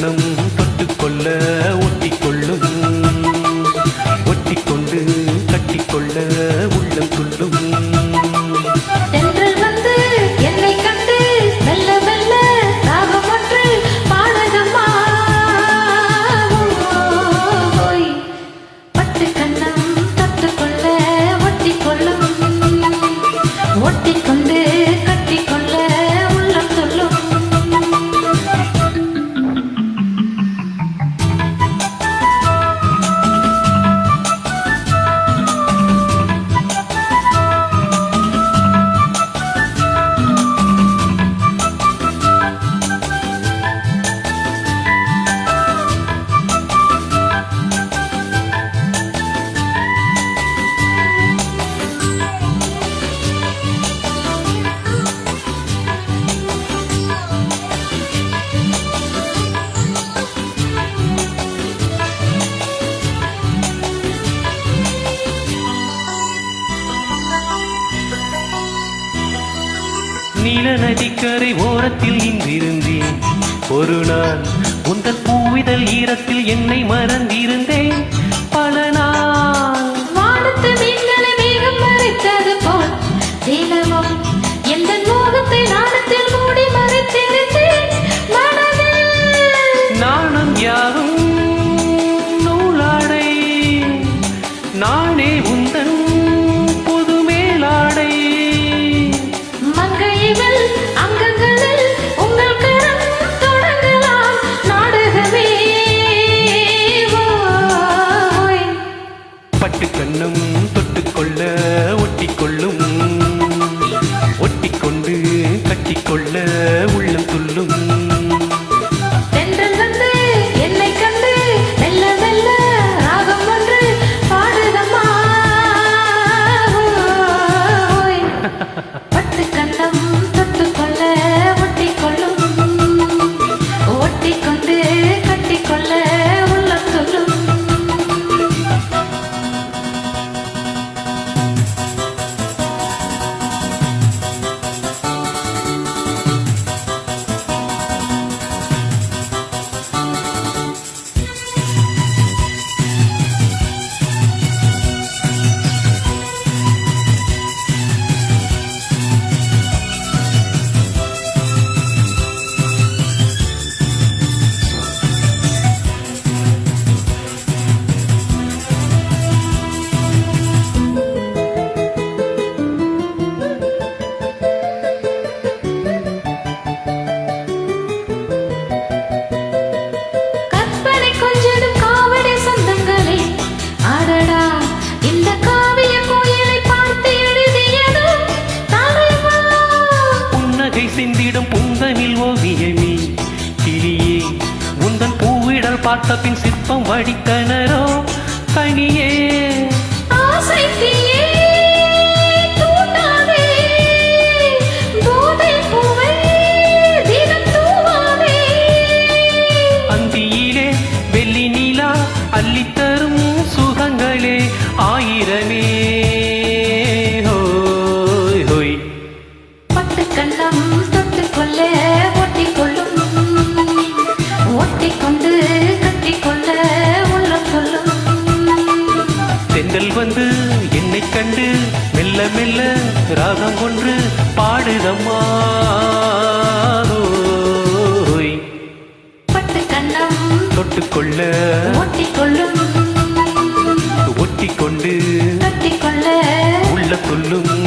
வண்ணம் தொட்டுக்கொள்ள ஒட்டிக்கொள்ளும். ஒட்டிக்கொண்டு கட்டிக்கொள்ள உள்ளம் துள்ளும். ஒட்டிக்கொள்ள ஒட்டிக்கொள்ள நீல நதிக்கரை ஓரத்தில் இங்கிருந்தேன் ஒரு நாள் உங்கள் பூவிதல் ஈரத்தில் என்னை மறந்திருந்தேன். வண்ணம் தொட்டுக்கொள்ள ஒட்டிக்கொள்ளும். ஒட்டிக்கொண்டு கட்டிக்கொள்ள உள்ளம் துள்ளும். பார்த்த பின் சிற்பம் வடித்தனரோ கனிய உன்னை கண்டு மெல்ல மெல்ல ராகம் ஒன்று பாடுதம்மா. தொட்டுக்கொள்ள ஒட்டிக்கொள்ளும் ஒட்டிக்கொண்டு உள்ள கொள்ளும்